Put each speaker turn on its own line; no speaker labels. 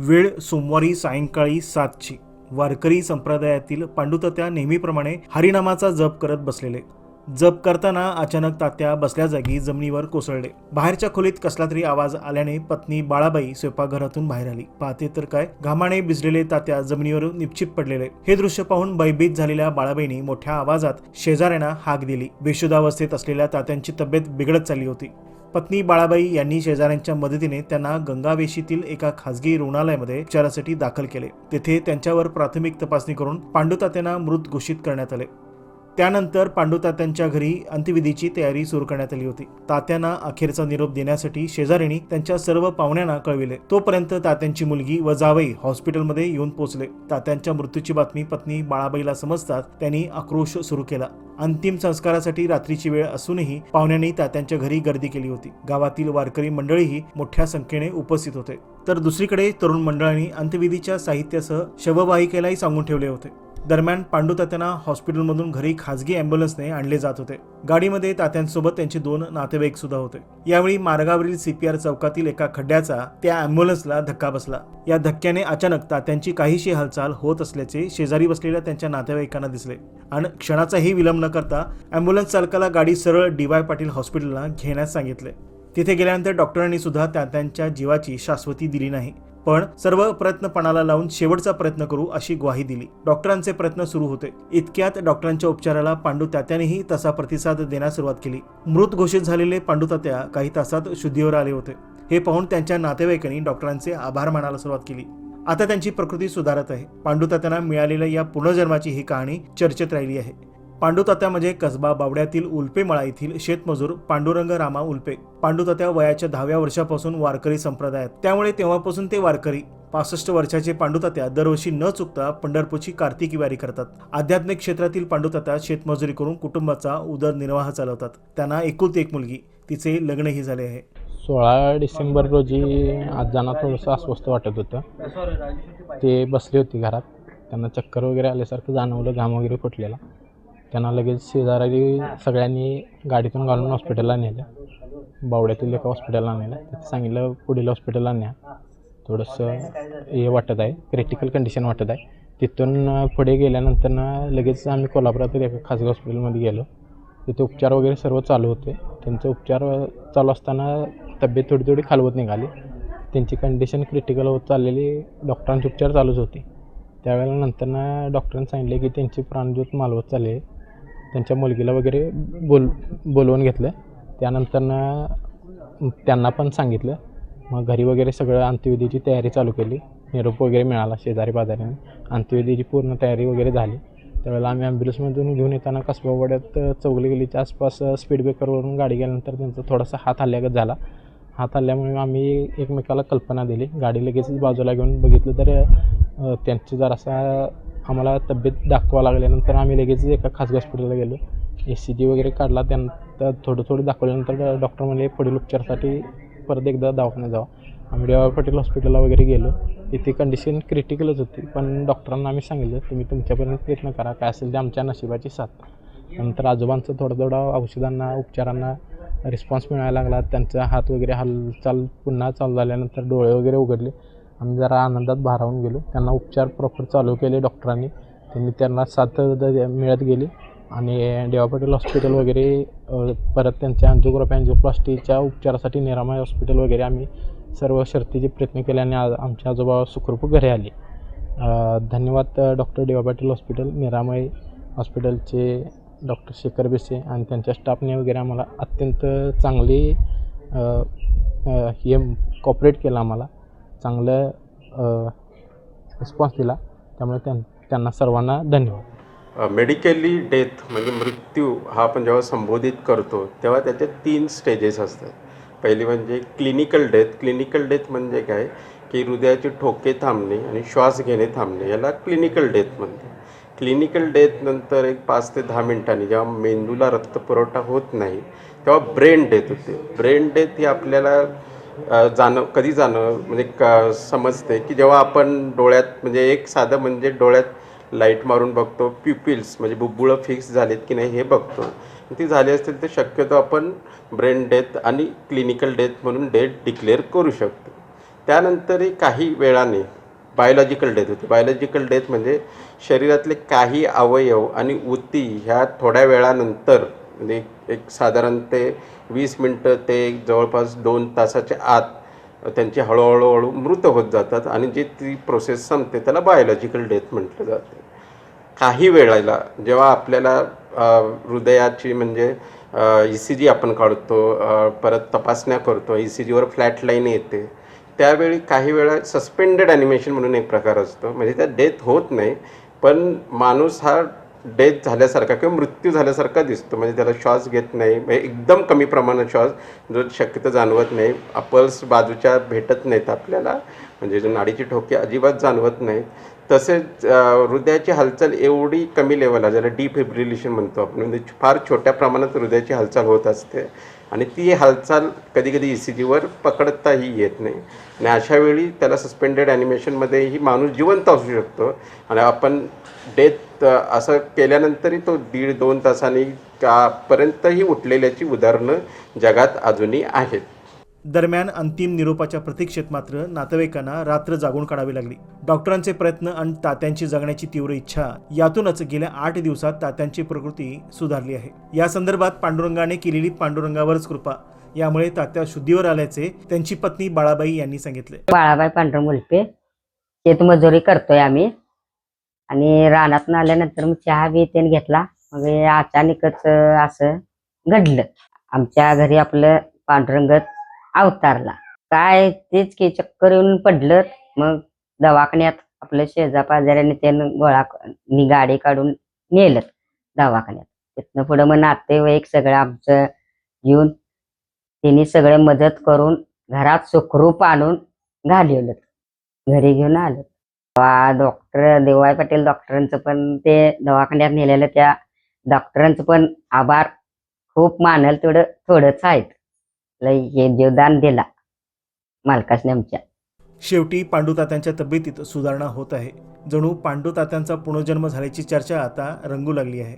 वेळ सोमवारी सायंकाळी सातची. वारकरी संप्रदायातील पांडुतात्या नेहमीप्रमाणे हरिनामाचा जप करत बसलेले. जप करताना अचानक तात्या बसल्या जागी जमिनीवर कोसळले. बाहेरच्या खोलीत कसला तरी आवाज आल्याने पत्नी बाळाबाई स्वयंपाकघरातून बाहेर आली. पाहते तर काय? घामाने भिजलेले तात्या जमिनीवर निश्चित पडलेले. हे दृश्य पाहून भयभीत झालेल्या बाळाबाईंनी मोठ्या आवाजात शेजाऱ्यांना हाक दिली. बेशुद्धावस्थेत असलेल्या तात्यांची तब्येत बिघडत चालली होती. पत्नी बाळाबाई यांनी शेजाऱ्यांच्या मदतीने त्यांना गंगावेशीतील एका खासगी रुग्णालयामध्ये उपचारासाठी दाखल केले. तेथे त्यांच्यावर प्राथमिक तपासणी करून पांडुतात्यांना मृत घोषित करण्यात आले. त्यानंतर पांडुतात्यांच्या घरी अंत्यविधीची तयारी सुरू करण्यात आली होती. तात्यांना अखेरचा निरोप देण्यासाठी शेजाऱ्यांनी त्यांच्या सर्व पाहुण्यांना कळविले. तोपर्यंत तात्यांची मुलगी व जावई हॉस्पिटलमध्ये येऊन पोहोचले. तात्यांच्या मृत्यूची बातमी पत्नी बाळाबाईला समजतात त्यांनी आक्रोश सुरू केला. अंतिम संस्कारासाठी रात्रीची वेळ असूनही पाहुण्यांनी तात्यांच्या घरी गर्दी केली होती. गावातील वारकरी मंडळीही मोठ्या संख्येने उपस्थित होते. तर दुसरीकडे तरुण मंडळांनी अंत्यविधीच्या साहित्यासह शववाहिकेलाही सांगून ठेवले होते. दरम्यान पांडू तात्यांना हॉस्पिटलमधून घरी खासगी अँब्युलन्सने आणले जात होते. गाडीमध्ये तात्यांसोबत त्यांचे दोन नातेवाईक सुद्धा होते. यावेळी मार्गावरील सीपीआर चौकातील एका खड्ड्याचा त्या अँब्युलन्सला धक्का बसला. या धक्क्याने अचानक तात्यांची काहीशी हालचाल होत असल्याचे शेजारी बसलेल्या त्यांच्या नातेवाईकांना दिसले. आणि क्षणाचाही विलंब न करता ॲम्ब्युलन्स चालकाला गाडी सरळ डी वाय पाटील हॉस्पिटलला घेण्यास सांगितले. तिथे गेल्यानंतर डॉक्टरांनी सुद्धा त्यांच्या जीवाची शाश्वती दिली नाही. पण सर्व प्रयत्न पणाला लावून शेवटचा प्रयत्न करू अशी ग्वाही दिली. डॉक्टरांचे प्रयत्न सुरू होते. इतक्यात डॉक्टरांच्या उपचाराला पांडू तात्यानेही तसा प्रतिसाद देण्यास सुरुवात केली. मृत घोषित झालेले पांडू तात्या काही तासात शुद्धीवर आले होते. हे पाहून त्यांच्या नातेवाईकांनी डॉक्टरांचे आभार मानायला सुरुवात केली. आता त्यांची प्रकृती सुधारत आहे. पांडू तात्यांना मिळालेल्या या पुनर्जन्माची ही कहाणी चर्चेत राहिली आहे. पांडुतात्या म्हणजे कसबा बावड्यातील उल्पेमळा येथील शेतमजूर पांडुरंग रामा उल्पे. पांडुतात्या वयाच्या दहाव्या वर्षापासून वारकरी संप्रदायात. त्यामुळे तेव्हापासून ते वारकरी. पासष्ट वर्षाचे पांडुतात्या दरवर्षी न चुकता पंढरपूरची कार्तिकी वारी करतात. आध्यात्मिक क्षेत्रातील पांडुतात्या शेतमजुरी करून कुटुंबाचा उदरनिर्वाह चालवतात. त्यांना एकुलती एक मुलगी. तिचे लग्नही झाले आहे.
सोळा डिसेंबर रोजी आजांना थोडंसं अस्वस्थ वाटत होतं. ते बसले होते घरात. त्यांना चक्कर वगैरे आल्यासारखं जाणवलं. घाम वगैरे फुटलेला. त्यांना लगेच शेजारी सगळ्यांनी गाडीतून घालून हॉस्पिटलला नेलं. बावड्यातील एका हॉस्पिटलला नेलं. तिथे सांगितलं पुढील हॉस्पिटलला न्या. थोडंसं हे वाटत आहे. क्रिटिकल कंडिशन वाटत आहे. तिथून पुढे गेल्यानंतर ना लगेच आम्ही कोल्हापुरातील एका खाजगी हॉस्पिटलमध्ये गेलो. तिथे उपचार वगैरे सर्व चालू होते. त्यांचे उपचार चालू असताना तब्येत थोडी थोडी खालवत निघाली. त्यांची कंडिशन क्रिटिकल होत चाललेली डॉक्टरांचे उपचार चालूच होते. त्यावेळेला नंतरनं डॉक्टरांनी सांगितले की त्यांची प्राणज्योत मालवत चालली आहे. त्यांच्या मुलगीला वगैरे बोल बोलवून घेतलं. त्यानंतरनं त्यांना पण सांगितलं. मग घरी वगैरे सगळं अंत्यविधीची तयारी चालू केली. निरोप वगैरे मिळाला शेजारी पाजाऱ्याने. अंत्यविधीची पूर्ण तयारी वगैरे झाली. त्यावेळेला आम्ही ॲम्ब्युलन्समधून घेऊन येताना कसबावाड्यात चौगली गेलीच्या आसपास स्पीड ब्रेकरवरून गाडी गेल्यानंतर त्यांचा थोडासा हात हल्ल्यागत झाला. हात हल्ल्यामुळे आम्ही एकमेकाला कल्पना दिली. गाडी लगेचच बाजूला घेऊन बघितलं तर अ, त्यांची जरासा आम्हाला तब्येत दाखवा लागल्यानंतर आम्ही लगेच एका खासगी हॉस्पिटलला गेलो. ए सी जी वगैरे काढला त्यानंतर थोडं थोडं दाखवल्यानंतर डॉक्टर म्हणले पुढील उपचारासाठी परत एकदा दवाखान्यात जावा. आम्ही डी पाटील हॉस्पिटलला वगैरे गेलो. तिथे कंडिशन क्रिटिकलच होती पण डॉक्टरांना आम्ही सांगितलं तुम्ही तुमच्यापर्यंत प्रयत्न करा काय असेल ते आमच्या नशिबाची साथ. नंतर आजोबांचं थोडं थोडं औषधांना उपचारांना रिस्पॉन्स मिळायला लागला. त्यांचा हात वगैरे हालचाल पुन्हा चालू झाल्यानंतर डोळे वगैरे उघडले. आम्ही जरा आनंदात भारावून गेलो. त्यांना उपचार प्रॉपर चालू केले डॉक्टरांनी. त्यांनी त्यांना साथ मिळत गेली. आणि देवा पाटील हॉस्पिटल वगैरे परत त्यांच्या अँजिओग्राफी अँजिओप्लास्टीच्या उपचारासाठी निरामय हॉस्पिटल वगैरे आम्ही सर्व शर्तीचे प्रयत्न केले आणि आज आमच्या आजोबा सुखरूप घरी आले. धन्यवाद डॉक्टर देवा पाटील हॉस्पिटल निरामय हॉस्पिटलचे डॉक्टर शेखर बेसे आणि त्यांच्या स्टाफने वगैरे आम्हाला अत्यंत चांगली हे कॉपरेट केलं आम्हाला. चांगलं रिस्पॉन्स दिला. त्यामुळे त्यां त्यांना सर्वांना धन्यवाद.
मेडिकली डेथ म्हणजे मृत्यू हा आपण जेव्हा संबोधित करतो तेव्हा त्याचे तीन स्टेजेस असतात. पहिली म्हणजे क्लिनिकल डेथ क्लिनिकल डेथ म्हणजे काय? की हृदयाचे ठोके थांबणे आणि श्वास घेणे थांबणे याला क्लिनिकल डेथ म्हणते क्लिनिकल डेथ नंतर एक पाच ते दहा मिनिटांनी जेव्हा मेंदूला रक्तपुरवठा होत नाही तेव्हा ब्रेन डेथ होते. ब्रेन डेथ ही आपल्याला जाणं कधी जाणं म्हणजे क समजते की जेव्हा आपण डोळ्यात म्हणजे एक साधं म्हणजे डोळ्यात लाइट मारून बघतो प्युपिल्स म्हणजे बुब्बुळं फिक्स झालेत की नाही हे बघतो. ती झाली असतील तर शक्यतो आपण ब्रेन डेथ आणि क्लिनिकल डेथ म्हणून डेथ डिक्लेअर करू शकतो. त्यानंतरही काही वेळाने बायोलॉजिकल डेथ होते. बायोलॉजिकल डेथ म्हणजे शरीरातले काही अवयव आणि ऊती ह्या थोड्या वेळानंतर म्हणजे एक साधारण ते वीस मिनटं ते एक जवळपास दोन तासाच्या आत त्यांची हळूहळू हळू मृत होत जातात आणि जी ती प्रोसेस संपते त्याला बायोलॉजिकल डेथ म्हटलं जातं. काही वेळेला जेव्हा आपल्याला हृदयाची म्हणजे ई सी जी आपण काढतो परत तपासण्या करतो ई सी जीवर फ्लॅट लाईन येते त्यावेळी काही वेळा सस्पेंडेड ॲनिमेशन म्हणून एक प्रकार असतो. म्हणजे त्या डेथ होत नाही पण माणूस हा डेथ झाल्यासारखा किंवा मृत्यू झाल्यासारखा दिसतो. म्हणजे त्याला श्वास घेत नाही. म्हणजे एकदम कमी प्रमाणात श्वास जो शक्यतो जाणवत नाही. अपल्स बाजूच्या भेटत नाहीत आपल्याला. म्हणजे जो नाडीची ठोके अजिबात जाणवत नाहीत. तसेच हृदयाची हालचाल एवढी कमी लेवलला ज्याला डिफिब्रिलेशन म्हणतो आपण. म्हणजे फार छोट्या प्रमाणात हृदयाची हालचाल होत असते. आणि ती हालचाल कधी कधी ई सी जीवर पकडताही येत नाही. आणि अशावेळी त्याला सस्पेंडेड ॲनिमेशनमध्येही माणूस जिवंत असू शकतो. आणि आपण डेथ असं केल्यानंतरही तो दीड दोन तासांनी का पर्यंतही उठलेल्याची उदाहरणं जगात अजूनही आहेत.
दरम्यान अंतिम निरोपाच्या प्रतीक्षेत मात्र नातेवाईकांना रात्र जागून काढावी लागली. डॉक्टरांचे प्रयत्न आणि तात्यांची जगण्याची तीव्र इच्छा यातूनच गेल्या आठ दिवसात तात्यांची प्रकृती सुधारली आहे. या संदर्भात पांडुरंगाने केलेली पांडुरंगावरच कृपा. यामुळे तात्या शुद्धीवर आल्याचे त्यांची पत्नी बाळाबाई यांनी सांगितले.
बाळाबाई मुलपे शेतमजुरी करतोय आम्ही. आणि रानातून आल्यानंतर मग चहा बी त्याने घेतला. मग अचानकच असं घडलं. आमच्या घरी आपलं पांडुरंगत अवतारला. काय तेच की चक्कर येऊन पडलं. मग दवाखान्यात आपलं शेजा पाजाऱ्याने त्यानं गोळा नि गाडी काढून नेलं दवाखान्यात. तिथनं पुढं मग नातेवाईक सगळं आमचं येऊन त्यांनी सगळे मदत करून घरात सुखरूप आणून घालवलं. घरी घेऊन आलं. डॉक्टर देवाय पाटील डॉक्टरांचं पण ते दवाखान्यात नेलेलं त्या डॉक्टरांचं पण आभार. खूप मानल तेवढं थोडंच आहेत. लय हे जीवदान दिला. मालकाशने आमच्या.
शेवटी पांडुतात्यांच्या तब्येतीत सुधारणा होत आहे. जणू पांडुतात्यांचा पुनर्जन्म झाल्याची चर्चा आता रंगू लागली आहे.